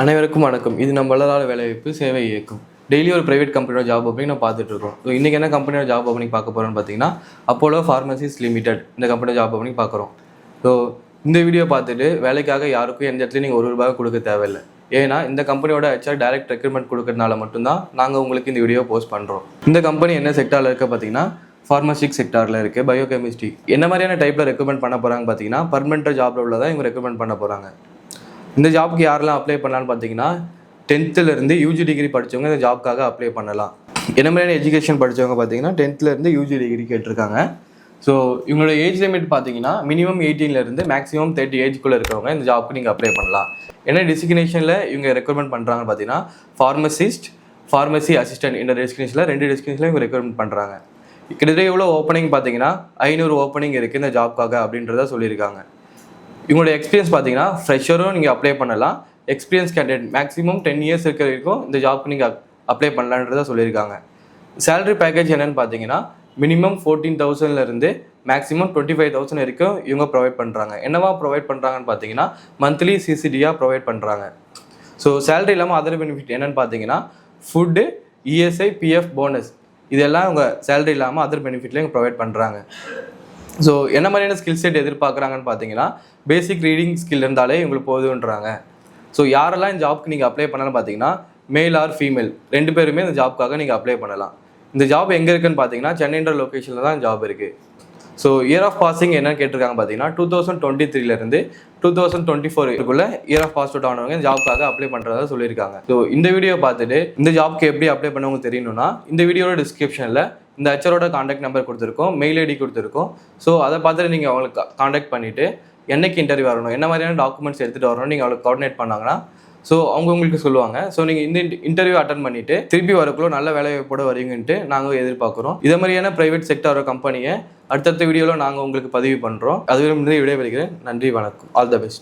அனைவருக்கும் வணக்கம். இது நம்ம வளராத வேலைவாய்ப்பு சேவை இயக்கம். டெய்லி ஒரு பிரைவேட் கம்பெனியோட ஜாப் ஓப்பனிங் நான் பார்த்துட்டு இருக்கோம். ஸோ இன்றைக்கி என்ன கம்பெனியோட ஜாப் ஓப்பனிங் பார்க்க போகிறோம்னு பார்த்தீங்கன்னா அப்போலோ ஃபார்மசிஸ் லிமிடெட் இந்த கம்பெனியோட ஜாப் ஓப்பனிங் பார்க்குறோம். ஸோ இந்த வீடியோ பார்த்துட்டு வேலைக்காக யாருக்கும் எந்த இடத்துலையும் நீங்கள் ஒரு ரூபாய் கொடுக்க தேவையில்லை. ஏன்னா இந்த கம்பெனியோட ஹெச்ஆர் டைரக்ட் ரெக்ரூட்மெண்ட் கொடுக்கறதுனால மட்டும்தான் நாங்கள் உங்களுக்கு இந்த வீடியோ போஸ்ட் பண்ணுறோம் இந்த கம்பெனி என்ன செக்டாரில் இருக்க பார்த்தீங்கன்னா ஃபார்மசிக் செக்டாரில் இருக்குது பயோகெமிஸ்ட்ரி என்ன மாதிரியான டைப்பில் ரெக்குமெண்ட் பண்ண போகிறாங்க பார்த்தீங்கன்னா பர்மனெண்ட் ஜாப்ல உள்ளதான் இவங்க ரெக்குமெண்ட் பண்ண போகிறாங்க இந்த ஜாப்க்கு யாரெல்லாம் அப்ளை பண்ணலான்னு பார்த்தீங்கன்னா டென்த்துலேருந்து யூஜி டிகிரி படித்தவங்க இந்த ஜாப்க்காக அப்ளை பண்ணலாம். என்ன மாதிரியான எஜுகேஷன் படித்தவங்க பார்த்தீங்கன்னா டென்த்துலேருந்து யூஜி டிகிரி கேட்டிருக்காங்க. ஸோ இவங்களோட ஏஜ் லிமிட் பார்த்தீங்கன்னா மினிமம் எயிட்டீன்லேருந்து மேக்ஸிமம் தேர்ட்டி ஏஜ்குள்ளே இருக்கிறவங்க இந்த ஜாப்க்கு நீங்கள் அப்ளை பண்ணலாம். என்ன டெசிக்னேஷனில் இவங்க ரெக்ரூட்மெண்ட் பண்ணுறாங்கன்னு பார்த்தீங்கன்னா ஃபார்மசிஸ்ட் ஃபார்மசி அசிஸ்டன்ட் இந்த டெஸ்டினேஷனில் ரெண்டு டெஸ்டினேஷனில் இவங்க ரெக்ரூட்மெண்ட் பண்ணுறாங்க கிட்டத்தட்ட எவ்வளோ ஓப்பனிங் பார்த்தீங்கன்னா ஐநூறு ஓப்பனிங் இருக்குது இந்த ஜாப்க்காக அப்படின்றத சொல்லியிருக்காங்க. இவங்களோட எக்ஸ்பீரியன்ஸ் பார்த்தீங்கன்னா ஃப்ரெஷரும் நீங்கள் அப்ளை பண்ணலாம். Experience candidate maximum ten years இருக்கிற வரைக்கும் இந்த ஜாப்க்கு நீங்கள் அப்ளை பண்ணலான்றதை சொல்லியிருக்காங்க. சேலரி பேக்கேஜ் என்னன்னு பார்த்தீங்கன்னா மினிமம் ஃபோர்டீன் தௌசண்ட்லேருந்து மேக்ஸிமம் டுவெண்ட்டி ஃபைவ் தௌசண்ட் வரைக்கும் இவங்க ப்ரொவைட் பண்ணுறாங்க என்னவா ப்ரொவைட் பண்ணுறாங்கன்னு பார்த்தீங்கன்னா மந்த்லி சிசிடியாக ப்ரொவைட் பண்ணுறாங்க ஸோ சேலரி இல்லாமல் அதர் பெனிஃபிட் என்னன்னு பார்த்தீங்கன்னா ஃபுட்டு இஎஸ்ஐ பிஎஃப் போனஸ் இதெல்லாம் அவங்க சேலரி இல்லாமல் அதர் பெனிஃபிட்லேயும் ப்ரொவைட் பண்ணுறாங்க ஸோ என்ன மாதிரியான ஸ்கில் செட் எதிர்பார்க்குறாங்கன்னு பார்த்தீங்கன்னா பேசிக் ரீடிங் ஸ்கில் இருந்தாலே இவங்களுக்கு போதுன்றாங்க. ஸோ யாரெல்லாம் இந்த ஜாப்க்கு நீங்கள் அப்ளை பண்ணலாம்னு பார்த்தீங்கன்னா மேல் ஆர் ஃபீமேல் ரெண்டு பேருமே இந்த ஜாப்க்காக நீங்கள் அப்ளை பண்ணலாம். இந்த ஜாப் எங்கே இருக்குன்னு பார்த்தீங்கன்னா சென்னைன்ற லொக்கேஷனில் தான் ஜாப் இருக்குது ஸோ இயர் ஆஃப் பாசிங் என்னன்னு கேட்டிருக்காங்க பார்த்தீங்கன்னா டூ தௌசண்ட் டுவெண்ட்டி த்ரீலேருந்து டூ தௌசண்ட் டுவெண்ட்டி ஃபோருக்குள்ள இயர் ஆஃப் பாஸ் அவுட் ஆனவங்க ஜாப்க்காக அப்ளை பண்ணுறதா சொல்லியிருக்காங்க. ஸோ இந்த வீடியோ பார்த்துட்டு இந்த ஜாப்க்கு எப்படி அப்ளை பண்ணவங்க தெரியணும்னா இந்த வீடியோட டிஸ்கிரிப்ஷனில் இந்த ஹெச்ஆரோட காண்டாக்ட் நம்பர் கொடுத்துருக்கோம் மெயில் ஐடி கொடுத்துருக்கோம். ஸோ அதை பார்த்துட்டு நீங்கள் அவங்களுக்கு காண்டாக்ட் பண்ணிவிட்டு என்னைக்கு இன்டர்வியூ வரணும் என்ன மாதிரியான டாக்குமெண்ட்ஸ் எடுத்துகிட்டு வரணும் நீங்கள் அவளுக்கு கோஆர்டினேட் பண்ணாங்கன்னா ஸோ அவங்க உங்களுக்கு சொல்லுவாங்க. ஸோ நீங்கள் இந்த இன்டர்வியூ அட்டன் பண்ணிட்டு திருப்பி வரக்குள்ள நல்ல வேலை வாய்ப்போட வரீங்கன்ட்டு நாங்கள் எதிர்பார்க்குறோம். இதே மாதிரியான ப்ரைவேட் செக்டார் கம்பெனியை அடுத்தடுத்த வீடியோவில் நாங்கள் உங்களுக்கு பதிவு பண்ணுறோம் அதுவே விடைபெறுகிறேன். நன்றி வணக்கம். All the best